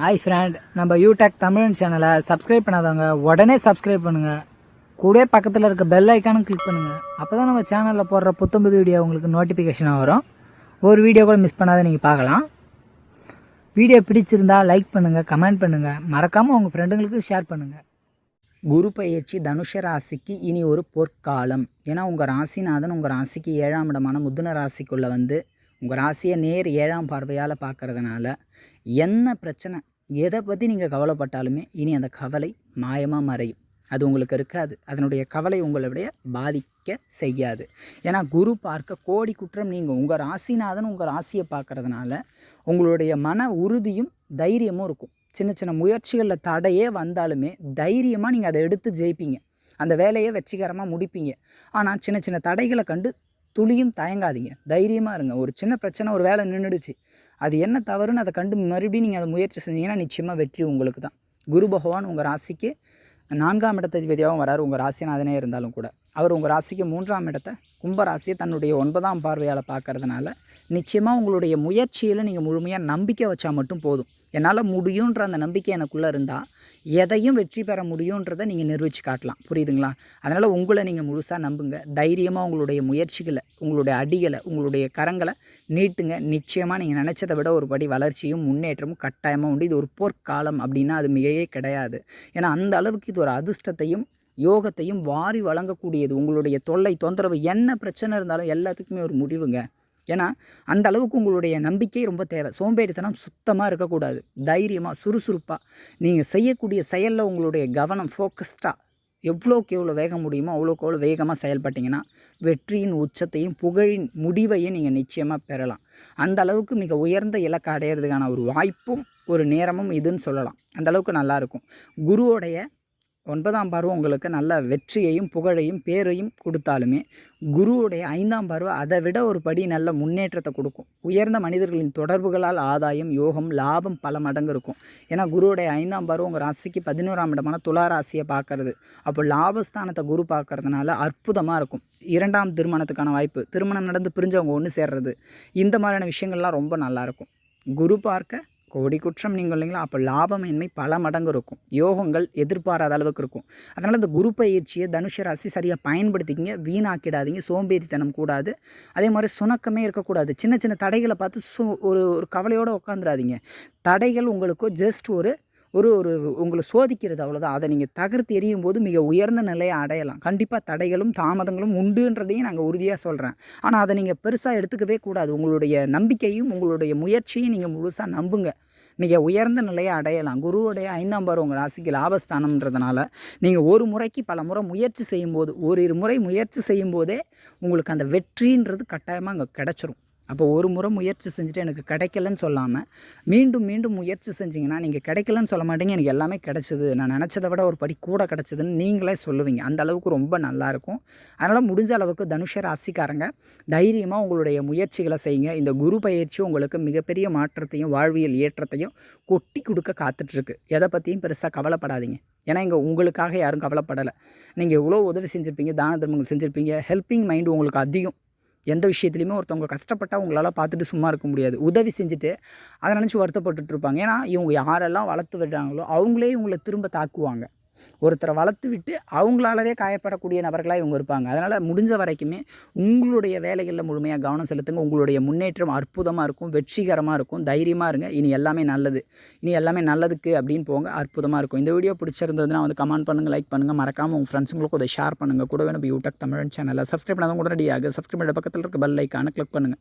Hi friend நம்ம யூடெக் தமிழ் சேனலை subscribe பண்ணாதவங்க உடனே சப்ஸ்கிரைப் பண்ணுங்க. கூட பக்கத்தில் இருக்க பெல் ஐக்கானும் கிளிக் பண்ணுங்க. அப்பதான் நம்ம சேனலில் போடுற புத்தம்புது வீடியோ உங்களுக்கு நோட்டிஃபிகேஷனாக வரும். ஒரு வீடியோ கூட மிஸ் பண்ணாத நீங்கள் பார்க்கலாம். வீடியோ பிடிச்சிருந்தா லைக் பண்ணுங்க கமெண்ட் பண்ணுங்க. மறக்காம உங்க ஃப்ரெண்டுங்களுக்கு ஷேர் பண்ணுங்க. குரு பயிற்சி தனுஷ ராசிக்கு இனி ஒரு பொற்காலம். ஏன்னா உங்கள் ராசிநாதன் உங்கள் ராசிக்கு ஏழாம் இடமான முதுன ராசிக்குள்ளே வந்து உங்கள் ராசியை நேர் ஏழாம் பார்வையால் பார்க்கறதுனால என்ன பிரச்சனை? எதை பற்றி நீங்கள் கவலைப்பட்டாலுமே இனி அந்த கவலை மாயமாக மறையும். அது உங்களுக்கு இருக்காது. அதனுடைய கவலை உங்களுடைய பாதிக்க செய்யாது. ஏன்னா குரு பார்க்க கோடி குற்றம் நீங்கள் உங்கள் ராசிநாதன் உங்கள் ராசியை பார்க்கறதுனால உங்களுடைய மன உறுதியும் தைரியமும் இருக்கும். சின்ன சின்ன முயற்சிகளில் தடையே வந்தாலுமே தைரியமாக நீங்கள் அதை எடுத்து ஜெயிப்பீங்க. அந்த வேலையை வெற்றிகரமாக முடிப்பீங்க. ஆனால் சின்ன சின்ன தடைகளை கண்டு துளியும் தயங்காதீங்க. தைரியமாக இருங்க. ஒரு சின்ன பிரச்சனை ஒரு வேலை நின்றுடுச்சு அது என்ன தவறுன்னு அதை கண்டு மறுபடியும் நீங்கள் அதை முயற்சி செஞ்சீங்கன்னா நிச்சயமாக வெற்றி உங்களுக்கு தான் குரு பகவான் உங்கள் ராசிக்கு நான்காம் இடத்ததிபதியாகவும் வராரு. உங்கள் ராசிநாதனே இருந்தாலும் கூட. அவர் உங்கள் ராசிக்கு மூன்றாம் இடத்தை கும்ப ராசியை தன்னுடைய ஒன்பதாம் பார்வையால் பார்க்கறதுனால நிச்சயமாக உங்களுடைய முயற்சியில் நீங்கள் முழுமையாக நம்பிக்கை வச்சா மட்டும் போதும். என்னால் முடியுன்ற அந்த நம்பிக்கை எனக்குள்ளே இருந்தால் எதையும் வெற்றி பெற முடியுன்றதை நீங்கள் நிரூபித்து காட்டலாம். புரியுதுங்களா? அதனால் உங்களை நீங்கள் முழுசாக நம்புங்க. தைரியமாக உங்களுடைய முயற்சிகளை உங்களுடைய அடிகளை உங்களுடைய கரங்களை நீட்டுங்க. நிச்சயமாக நீங்கள் நினச்சதை விட ஒரு படி வளர்ச்சியும் முன்னேற்றமும் கட்டாயமாக உண்டு. இது ஒரு போர்க்காலம் அப்படின்னா அது மிகையே கிடையாது. ஏன்னா அந்த அளவுக்கு இது ஒரு அதிர்ஷ்டத்தையும் யோகத்தையும் வாரி வழங்கக்கூடியது. உங்களுடைய தொல்லை தொந்தரவு என்ன பிரச்சனை இருந்தாலும் எல்லாத்துக்குமே ஒரு முடிவுங்க. ஏன்னா அந்த அளவுக்கு உங்களுடைய நம்பிக்கை ரொம்ப தேவை. சோம்பேறித்தனம் சுத்தமாக இருக்கக்கூடாது. தைரியமாக சுறுசுறுப்பாக நீங்கள் செய்யக்கூடிய செயலில் உங்களுடைய கவனம் ஃபோக்கஸ்டாக எவ்வளோக்கு எவ்வளோ வேக முடியுமோ அவ்வளோக்கு எவ்வளோ வேகமாக செயல்பட்டிங்கன்னா வெற்றியின் உச்சத்தையும் புகழின் முடிவையும் நீங்கள் நிச்சயமாக பெறலாம். அந்த அளவுக்கு மிக உயர்ந்த இலக்கை அடையிறதுக்கான ஒரு வாய்ப்பும் ஒரு நேரமும் இதுன்னு சொல்லலாம். அந்தளவுக்கு நல்லாயிருக்கும் குருவோடைய ஒன்பதாம் பார்வை உங்களுக்கு நல்ல வெற்றியையும் புகழையும் பேரையும் கொடுத்தாலுமே குருவுடைய ஐந்தாம் பார்வை அதை விட ஒரு படி நல்ல முன்னேற்றத்தை கொடுக்கும். உயர்ந்த மனிதர்களின் தொடர்புகளால் ஆதாயம் யோகம் லாபம் பல மடங்கு இருக்கும். ஏன்னா குருவுடைய ஐந்தாம் பார்வை உங்கள் ராசிக்கு பதினோராம் இடமான துலா ராசியை பார்க்கறது. அப்போ லாபஸ்தானத்தை குரு பார்க்கறதுனால அற்புதமாக இருக்கும். இரண்டாம் திருமணத்துக்கான வாய்ப்பு திருமணம் நடந்து பிரிஞ்சவங்க ஒன்று சேர்றது. இந்த மாதிரியான விஷயங்கள்லாம் ரொம்ப நல்லாயிருக்கும் குரு பார்க்க கோடி குற்றம் நீங்கள் இல்லைங்களா? அப்போ லாபமின்மை பல மடங்கு இருக்கும். யோகங்கள் எதிர்பாராத அளவுக்கு இருக்கும். அதனால் இந்த குரு பயிற்சியை தனுஷ ராசி சரியாக பயன்படுத்திக்கிங்க. வீணாக்கிடாதீங்க. சோம்பேறித்தனம் கூடாது. அதே மாதிரி சுணக்கமே இருக்கக்கூடாது. சின்ன சின்ன தடைகளை பார்த்து சு ஒரு ஒரு கவலையோடு உட்காந்துடாதீங்க தடைகள் உங்களுக்கு ஜஸ்ட் ஒரு ஒரு ஒரு உங்களை சோதிக்கிறது அவ்வளோதான் அதை நீங்கள் தகர்த்து எறியும் போது மிக உயர்ந்த நிலையை அடையலாம். கண்டிப்பாக தடைகளும் தாமதங்களும் உண்டுன்றதையும் நாங்கள் உறுதியாக சொல்கிறேன் ஆனால் அதை நீங்கள் பெருசாக எடுத்துக்கவே கூடாது. உங்களுடைய நம்பிக்கையும் உங்களுடைய முயற்சியும் நீங்கள் முழுசாக நம்புங்க. மிக உயர்ந்த நிலையை அடையலாம். குருவுடைய ஐந்தாம் பார் உங்கள் ராசிக்கு லாபஸ்தானம்ன்றதுனால நீங்கள் ஒரு முறைக்கு பல முறை முயற்சி செய்யும்போது ஒரு இரு முறை முயற்சி செய்யும்போதே உங்களுக்கு அந்த வெற்றின்றது கட்டாயமாக அங்கே கிடச்சிரும். அப்போ ஒரு முறை முயற்சி செஞ்சுட்டு எனக்கு கிடைக்கலன்னு சொல்லாமல் மீண்டும் மீண்டும் முயற்சி செஞ்சிங்கன்னா நீங்கள் கிடைக்கலன்னு சொல்ல மாட்டீங்க. எனக்கு எல்லாமே கிடச்சிது. நான் நினச்சதை விட ஒரு படி கூட கிடச்சிதுன்னு நீங்களே சொல்லுவீங்க. அந்த அளவுக்கு ரொம்ப நல்லாயிருக்கும் அதனால் முடிஞ்ச அளவுக்கு தனுஷ ராசிக்காரங்க தைரியமாக உங்களுடைய முயற்சிகளை செய்யுங்க. இந்த குரு பயிற்சி உங்களுக்கு மிகப்பெரிய மாற்றத்தையும் வாழ்வியல் ஏற்றத்தையும் கொட்டி கொடுக்க காத்துட்ருக்கு. எதை பற்றியும் பெருசாக கவலைப்படாதீங்க. ஏன்னா இங்கே உங்களுக்காக யாரும் கவலைப்படலை. நீங்கள் எவ்வளோ உதவி செஞ்சுருப்பீங்க தான தர்மங்கள் செஞ்சுருப்பீங்க. ஹெல்ப்பிங் மைண்டு உங்களுக்கு அதிகம். எந்த விஷயத்துலையுமே ஒருத்தவங்க கஷ்டப்பட்டால் உங்களால் பார்த்துட்டு சும்மா இருக்க முடியாது. உதவி செஞ்சுட்டு அதை நினச்சி வருத்தப்பட்டுட்டு இருப்பாங்க. ஏன்னா இவங்க யாரெல்லாம் வளர்த்து விடுறாங்களோ அவங்களே இவங்களை திரும்ப தாக்குவாங்க. ஒருத்தரை வளர்த்து விட்டு அவங்களாலவே காயப்படக்கூடிய நபர்களாக இவங்க இருப்பாங்க. அதனால் முடிஞ்ச வரைக்குமே உங்களுடைய வேலைகளில் முழுமையாக கவனம் செலுத்துங்க. உங்களுடைய முன்னேற்றம் அற்புதமாக இருக்கும் வெற்றிகரமாக இருக்கும். தைரியமாக இருங்க. இனி எல்லாமே நல்லது. இனி எல்லாமே நல்லதுக்கு அப்படின்னு போங்க. அற்புதமாக இருக்கும். இந்த வீடியோ பிடிச்சிருந்ததுன்னா வந்து கமெண்ட் பண்ணுங்கள் லைக் பண்ணுங்கள் மறக்காமல் உங்கள் ஃப்ரெண்ட்ஸுங்களுக்கு அதை ஷேர் பண்ணுங்கள் கூட வேணும் யூடியூப் தமிழ் சேனலில் சப்ஸ்கிரைப் பண்ணாதான் உடனடியாக சப்ஸ்கிரைப் பண்ண பக்கத்தில் இருக்க பெல் ஐக்கான கிளிக் பண்ணுங்கள்